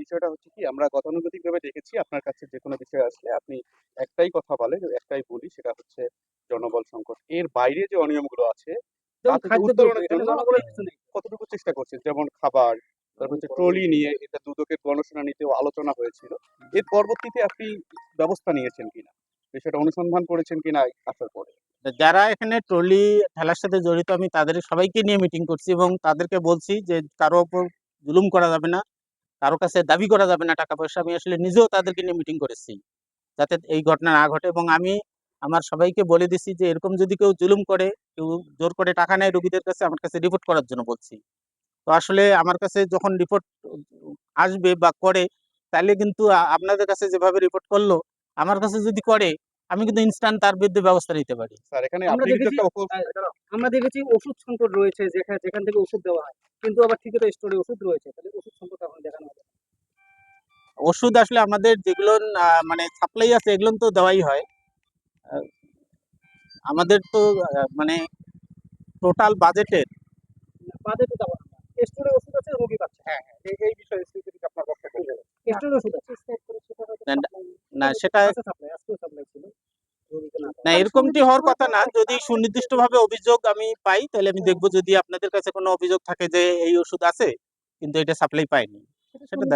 বিষয়টা হচ্ছে কি আমরা গতানুগতিক ভাবে দেখেছি আপনার কাছে যে কোনো বিষয় আসলে আপনি একটাই কথা বলেন একটাই বলি সেটা হচ্ছে জনবল সংকট। এর বাইরে যে অনিয়মগুলো আছে কতটুকু চেষ্টা করছেন? যেমন খাবার তারপর হচ্ছে ট্রলি নিয়ে এটা দুদকের গণশুনানিতেও আলোচনা হয়েছিল। এর পরবর্তীতে আপনি ব্যবস্থা নিয়েছেন কিনা? বিষয়টা অনুসন্ধান করেছেন কিনা আসার পরে যারা এখানে ট্রলি ঠেলার সাথে জড়িত আমি তাদের সবাইকে নিয়ে মিটিং করছি এবং তাদেরকে বলছি যে কারও ওপর জুলুম করা যাবে না। কারও কাছে দাবি করা যাবে না টাকা পয়সা। আমি আসলে নিজেও তাদেরকে নিয়ে মিটিং করেছি যাতে এই ঘটনা না ঘটে এবং আমি আমার সবাইকে বলে দিছি যে এরকম যদি কেউ জুলুম করে কেউ জোর করে টাকা নেয় রোগীদের কাছে আমার কাছে রিপোর্ট করার জন্য বলছি। তো আসলে আমার কাছে যখন রিপোর্ট আসবে বা করে তাহলে কিন্তু আপনাদের কাছে যেভাবে রিপোর্ট করল আমার কাছে যদি করে আমি কিন্তু ইনস্ট্যান্ট তার বিরুদ্ধে ব্যবস্থা নিতে পারি। স্যার এখানে আমরা দেখেছি- ওষুধ সংকট রয়েছে যেখানে যেখান থেকে ওষুধ দেওয়া হয় কিন্তু আবার ঠিকই তো স্টোরে ওষুধ রয়েছে তাহলে ওষুধ সংকট ওষুধ আসলে আমাদের যেগুলো মানে সাপ্লাই আছে এগুলো তো দেওয়াই হয়। আমাদের তো মানে টোটাল বাজেটের বাদে দেওয়া স্টোরে ওষুধ আছে রোগী পাচ্ছে। হ্যাঁ হ্যাঁ। এই- এই বিষয়ে স্পেসিফিক আপনার বক্তব্য স্টোরে ওষুধ আছে। না সেটা না না এরকমটি হওয়ার কথা না। যদি সুনির্দিষ্টভাবে অভিযোগ আমি পাই তাহলে আমি দেখব যদি আপনাদের কাছে কোনো অভিযোগ থাকে যে এই ওষুধ আছে কিন্তু এটা সাপ্লাই পাইনি। সেটা